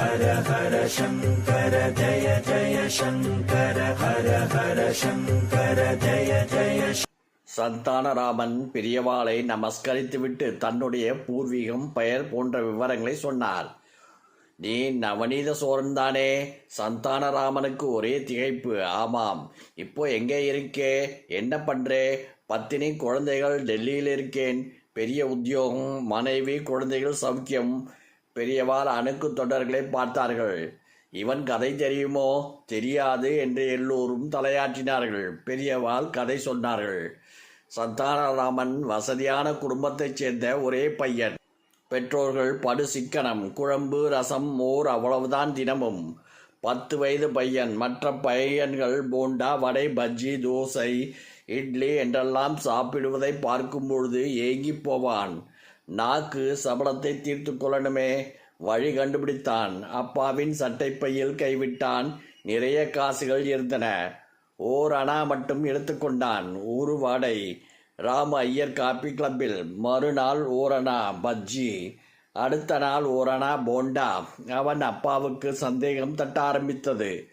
ஹர ஹர சங்கர ஜய ஜய சங்கர ஹர ஹர சங்கர ஜய ஜய சந்தானராமன் பெரியவாளை நமஸ்கரித்துவிட்டு தன்னுடைய பூர்வீகம் பெயர் போன்ற விவரங்களை சொன்னார். நீ நவநீத சோரன் தானே சந்தானராமனுக்கு ஒரே திகைப்பு. ஆமாம். இப்போ எங்கே இருக்கே? என்ன பண்றே? பத்தினி குழந்தைகள் டெல்லியில் இருக்கேன். பெரிய உத்தியோகம் மனைவி குழந்தைகள் சௌக்கியம். பெரியவாள் அணுக்கு தொண்டர்களை பார்த்தார்கள். இவன் கதை தெரியுமோ? தெரியாது என்று எல்லோரும் தலையாற்றினார்கள் பெரியவாள் கதை சொன்னார்கள். சந்தானராமன் வசதியான குடும்பத்தைச் சேர்ந்த ஒரே பையன். பெற்றோர்கள் படு சிக்கனம் குழம்பு ரசம் மோர் அவ்வளவுதான் தினமும். பத்து வயது பையன் மற்ற பையன்கள் போண்டா வடை பஜ்ஜி தோசை இட்லி என்றெல்லாம் சாப்பிடுவதை பார்க்கும் பொழுது ஏங்கி போவான். நாக்கு சபலத்தை தீர்த்து கொள்ளணுமே. வழி கண்டுபிடித்தான். அப்பாவின் சட்டைப்பையில் கைவிட்டான். நிறைய காசுகள் இருந்தன. ஓர் அணா மட்டும் எடுத்துக்கொண்டான் ஊரு வாடை. ராம ஐயர் காபி கிளப்பில். மறுநாள் ஓரணா பஜ்ஜி. அடுத்த நாள் ஓரணா போண்டா. அவன் அப்பாவுக்கு சந்தேகம் தட்ட ஆரம்பித்தது.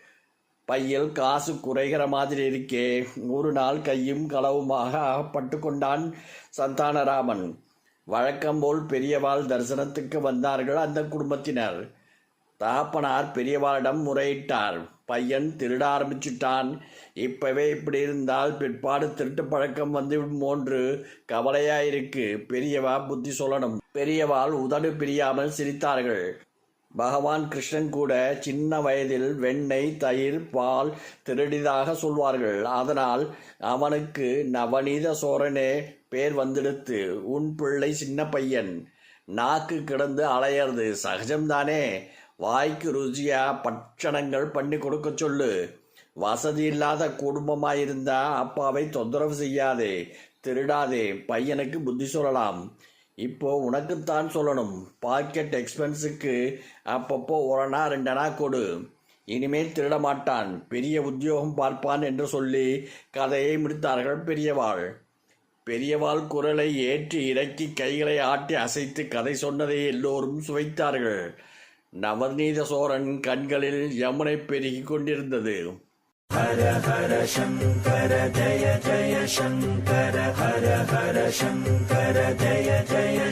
பையில் காசு குறைகிற மாதிரி இருக்கே. ஒரு நாள் கையும் களவுமாக அகப்பட்டு கொண்டான் சந்தானராமன். வழக்கம்போல் பெரியவாள் தரிசனத்துக்கு வந்தார்கள் அந்த குடும்பத்தினர். தகப்பனார் பெரியவாளிடம் முறையிட்டார். பையன் திருட ஆரம்பிச்சுட்டான். இப்பவே இப்படி இருந்தால் பிற்பாடு திருட்டு பழக்கம் வந்து ஒன்று கவலையாயிருக்கு. பெரியவா புத்தி சொல்லணும். பெரியவாள் உதடு பிரியாமல் சிரித்தார்கள். பகவான் கிருஷ்ணன் கூட சின்ன வயதில் வெண்ணெய் தயிர் பால் திருடிதாக சொல்வார்கள். அதனால் அவனுக்கு நவநீத சோரனே பேர் வந்தெடுத்து உன் பிள்ளை சின்ன பையன் நாக்கு கிடந்து அலையிறது சகஜம்தானே? வாய்க்கு ருசியா பட்சணங்கள் பண்ணி கொடுக்க சொல்லு. வசதி இல்லாத குடும்பமாயிருந்தா அப்பாவை தொந்தரவு செய்யாதே திருடாதே பையனுக்கு புத்தி சொல்லலாம். இப்போ உனக்குத்தான் சொல்லணும். பாக்கெட் எக்ஸ்பென்ஸுக்கு அப்பப்போ ஒரணா ரெண்டனா கொடு. இனிமேல் திருட மாட்டான் பெரிய உத்தியோகம் பார்ப்பான் என்று சொல்லி கதையை முடித்தார்கள் பெரியவாள். பெரியவாள் குரலை ஏற்றி இறக்கி கைகளை ஆட்டி அசைத்து கதை சொன்னதை எல்லோரும் சுவைத்தார்கள். நவநீத சோரன் கண்களில் யமுனை பெருகி கொண்டிருந்தது. ஹர ஹர சங்கர ஜய ஜய சங்கர. ஹர ஹர சங்கர ஜய ஜய